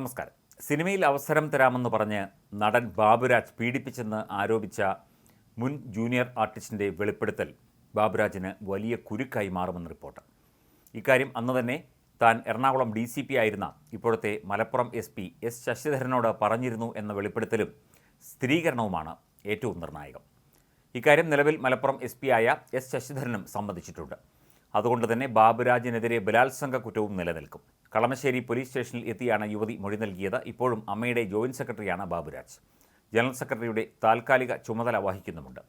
നമസ്കാരം. സിനിമയിൽ അവസരം തരാമെന്ന് പറഞ്ഞ് നടൻ ബാബുരാജ് പീഡിപ്പിച്ചെന്ന് ആരോപിച്ച മുൻ ജൂനിയർ ആർട്ടിസ്റ്റിന്റെ വെളിപ്പെടുത്തൽ ബാബുരാജിന് വലിയ കുരുക്കായി മാറുമെന്ന് റിപ്പോർട്ട്. ഇക്കാര്യം അന്ന് തന്നെ താൻ എറണാകുളം ഡി സി പി ആയിരുന്ന ഇപ്പോഴത്തെ മലപ്പുറം എസ് പി എസ് ശശിധരനോട് പറഞ്ഞിരുന്നു എന്ന വെളിപ്പെടുത്തലും സ്ഥിരീകരണവുമാണ് ഏറ്റവും നിർണായകം. ഇക്കാര്യം നിലവിൽ മലപ്പുറം എസ് പി ആയ എസ് ശശിധരനും സമ്മതിച്ചിട്ടുണ്ട്. അതുകൊണ്ട് തന്നെ ബാബുരാജിനെതിരെ ബലാത്സംഗ കുറ്റവും നിലനിൽക്കും. കളമശ്ശേരി പോലീസ് സ്റ്റേഷനിൽ എത്തിയാണ് യുവതി മൊഴി നൽകിയത്. ഇപ്പോഴും അമ്മയുടെ ജോയിന്റ് സെക്രട്ടറിയാണ് ബാബുരാജ്. ജനറൽ സെക്രട്ടറിയുടെ താൽക്കാലിക ചുമതല വഹിക്കുന്നുമുണ്ട്.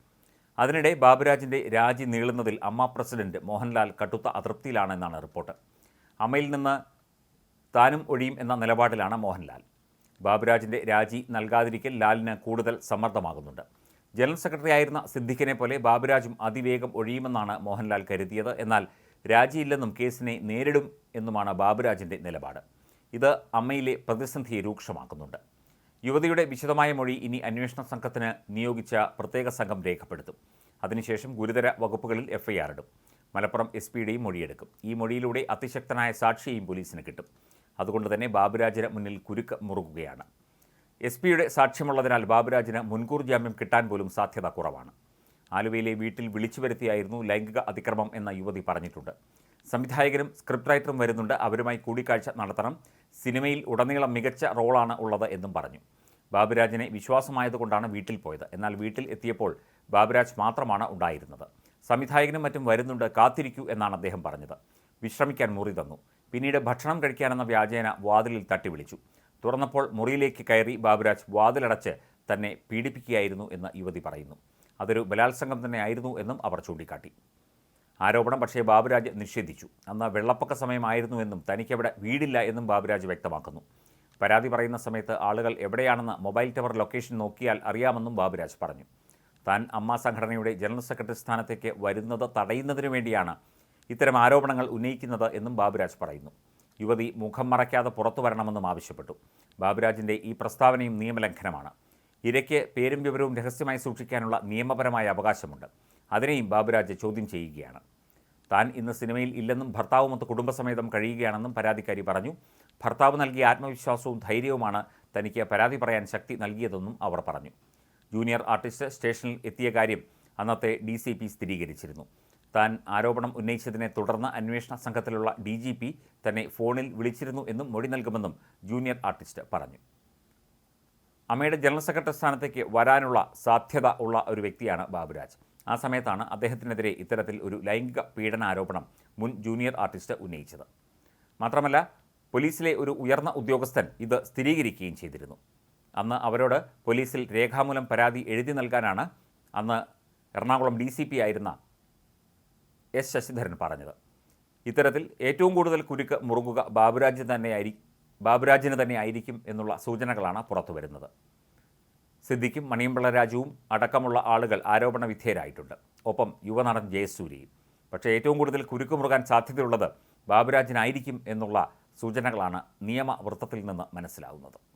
അതിനിടെ ബാബുരാജിന്റെ രാജി നീളുന്നതിൽ അമ്മ പ്രസിഡന്റ് മോഹൻലാൽ കടുത്ത അതൃപ്തിയിലാണെന്നാണ് റിപ്പോർട്ട്. അമ്മയിൽ നിന്ന് താനും ഒഴിയും എന്ന നിലപാടിലാണ് മോഹൻലാൽ. ബാബുരാജിന്റെ രാജി നൽകാതിരിക്കൽ ലാലിന് കൂടുതൽ സമ്മർദ്ദമാകുന്നുണ്ട്. ജനറൽ സെക്രട്ടറി ആയിരുന്ന സിദ്ദിഖിനെ പോലെ ബാബുരാജും അതിവേഗം ഒഴിയുമെന്നാണ് മോഹൻലാൽ കരുതിയത്. എന്നാൽ രാജിയില്ലെന്നും കേസിനെ നേരിടും എന്നുമാണ് ബാബുരാജിന്റെ നിലപാട്. ഇത് അമ്മയിലെ പ്രതിസന്ധിയെ രൂക്ഷമാക്കുന്നുണ്ട്. യുവതിയുടെ വിശദമായ മൊഴി ഇനി അന്വേഷണ സംഘത്തിന് നിയോഗിച്ച പ്രത്യേക സംഘം രേഖപ്പെടുത്തും. അതിനുശേഷം ഗുരുതര വകുപ്പുകളിൽ എഫ്ഐആർ ഇടും. മലപ്പുറം എസ് പിയുടെയും മൊഴിയെടുക്കും. ഈ മൊഴിയിലൂടെ അതിശക്തനായ സാക്ഷിയെയും പോലീസിന് കിട്ടും. അതുകൊണ്ട് തന്നെ ബാബുരാജിന് മുന്നിൽ കുരുക്ക് മുറുകുകയാണ്. എസ് പിയുടെ സാക്ഷ്യമുള്ളതിനാൽ ബാബുരാജിന് മുൻകൂർ ജാമ്യം കിട്ടാൻ പോലും സാധ്യത കുറവാണ്. ആലുവയിലെ വീട്ടിൽ വിളിച്ചു വരുത്തിയായിരുന്നു ലൈംഗിക അതിക്രമം എന്ന യുവതി പറഞ്ഞിട്ടുണ്ട്. സംവിധായകരും സ്ക്രിപ്റ്റ് റൈറ്ററും വരുന്നുണ്ട്. അവരുമായി കൂടിക്കാഴ്ച നടത്തണം. സിനിമയിൽ ഉടനീളം മികച്ച റോളാണ് ഉള്ളത് എന്നും പറഞ്ഞു. ബാബുരാജിനെ വിശ്വാസമായതുകൊണ്ടാണ് വീട്ടിൽ പോയത്. എന്നാൽ വീട്ടിൽ എത്തിയപ്പോൾ ബാബുരാജ് മാത്രമാണ് ഉണ്ടായിരുന്നത്. സംവിധായകനും മറ്റും വരുന്നുണ്ട്. കാത്തിരിക്കൂ എന്നാണ് അദ്ദേഹം പറഞ്ഞത്. വിശ്രമിക്കാൻ മുറി തന്നു. പിന്നീട് ഭക്ഷണം കഴിക്കാനെന്ന വ്യാജേന വാതിലിൽ തട്ടി വിളിച്ചു തുറന്നപ്പോൾ മുറിയിലേക്ക് കയറി ബാബുരാജ് വാതിലടച്ച് തന്നെ പീഡിപ്പിക്കുകയായിരുന്നു എന്ന് യുവതി പറയുന്നു. അതൊരു ബലാത്സംഗം തന്നെ ആയിരുന്നു എന്നും അവർ ചൂണ്ടിക്കാട്ടി. ആരോപണം പക്ഷേ ബാബുരാജ് നിഷേധിച്ചു. അന്ന് വെള്ളപ്പൊക്ക സമയമായിരുന്നുവെന്നും തനിക്കവിടെ വീടില്ല എന്നും ബാബുരാജ് വ്യക്തമാക്കുന്നു. പരാതി പറയുന്ന സമയത്ത് ആളുകൾ എവിടെയാണെന്ന് മൊബൈൽ ടവർ ലൊക്കേഷൻ നോക്കിയാൽ അറിയാമെന്നും ബാബുരാജ് പറഞ്ഞു. താൻ അമ്മ സംഘടനയുടെ ജനറൽ സെക്രട്ടറി സ്ഥാനത്തേക്ക് വരുന്നത് തടയുന്നതിനു വേണ്ടിയാണ് ഇത്തരം ആരോപണങ്ങൾ ഉന്നയിക്കുന്നത് എന്നും ബാബുരാജ് പറയുന്നു. യുവതി മുഖം മറയ്ക്കാതെ പുറത്തു വരണമെന്നും ആവശ്യപ്പെട്ടു. ബാബുരാജിന്റെ ഈ പ്രസ്താവനയും നിയമലംഘനമാണ്. ഇരയ്ക്ക് പേരും വിവരവും രഹസ്യമായി സൂക്ഷിക്കാനുള്ള നിയമപരമായ അവകാശമുണ്ട്. അതിനെയും ബാബുരാജ് ചോദ്യം ചെയ്യുകയാണ്. താൻ ഇന്ന് സിനിമയിൽ ഇല്ലെന്നും ഭർത്താവുമൊത്ത് കുടുംബസമേതം കഴിയുകയാണെന്നും പരാതിക്കാരി പറഞ്ഞു. ഭർത്താവ് നൽകിയ ആത്മവിശ്വാസവും ധൈര്യവുമാണ് തനിക്ക് പരാതി പറയാൻ ശക്തി നൽകിയതെന്നും അവർ പറഞ്ഞു. ജൂനിയർ ആർട്ടിസ്റ്റ് സ്റ്റേഷനിൽ എത്തിയ കാര്യം അന്നത്തെ ഡി സി പി സ്ഥിരീകരിച്ചിരുന്നു. താൻ ആരോപണം ഉന്നയിച്ചതിനെ തുടർന്ന് അന്വേഷണ സംഘത്തിലുള്ള ഡി ജി പി തന്നെ ഫോണിൽ വിളിച്ചിരുന്നു എന്നും മൊഴി നൽകുമെന്നും ജൂനിയർ ആർട്ടിസ്റ്റ് പറഞ്ഞു. അമ്മയുടെ ജനറൽ സെക്രട്ടറി സ്ഥാനത്തേക്ക് വരാനുള്ള സാധ്യത ഉള്ള ഒരു വ്യക്തിയാണ് ബാബുരാജ്. ആ സമയത്താണ് അദ്ദേഹത്തിനെതിരെ ഇത്തരത്തിൽ ഒരു ലൈംഗിക പീഡനാരോപണം മുൻ ജൂനിയർ ആർട്ടിസ്റ്റ് ഉന്നയിച്ചത്. മാത്രമല്ല പോലീസിലെ ഒരു ഉയർന്ന ഉദ്യോഗസ്ഥൻ ഇത് സ്ഥിരീകരിക്കുകയും ചെയ്തിരുന്നു. അന്ന് അവരോട് പോലീസിൽ രേഖാമൂലം പരാതി എഴുതി നൽകാനാണ് അന്ന് എറണാകുളം ഡി സി പി ആയിരുന്ന എസ് ശശിധരൻ പറഞ്ഞത്. ഇത്തരത്തിൽ ഏറ്റവും കൂടുതൽ കുരുക്ക് മുറുകുക ബാബുരാജ് തന്നെയായി ബാബുരാജിന് തന്നെ ആയിരിക്കും എന്നുള്ള സൂചനകളാണ് പുറത്തു വരുന്നത്. സിദ്ദിഖും മണിയമ്പിള്ള രാജുവും അടക്കമുള്ള ആളുകൾ ആരോപണ വിധേയരായിട്ടുണ്ട്. ഒപ്പം യുവനടൻ ജയസൂര്യയും. പക്ഷേ ഏറ്റവും കൂടുതൽ കുരുക്കുമുറുകാൻ സാധ്യതയുള്ളത് ബാബുരാജിനായിരിക്കും എന്നുള്ള സൂചനകളാണ് നിയമവൃത്തത്തിൽ നിന്ന് മനസ്സിലാവുന്നത്.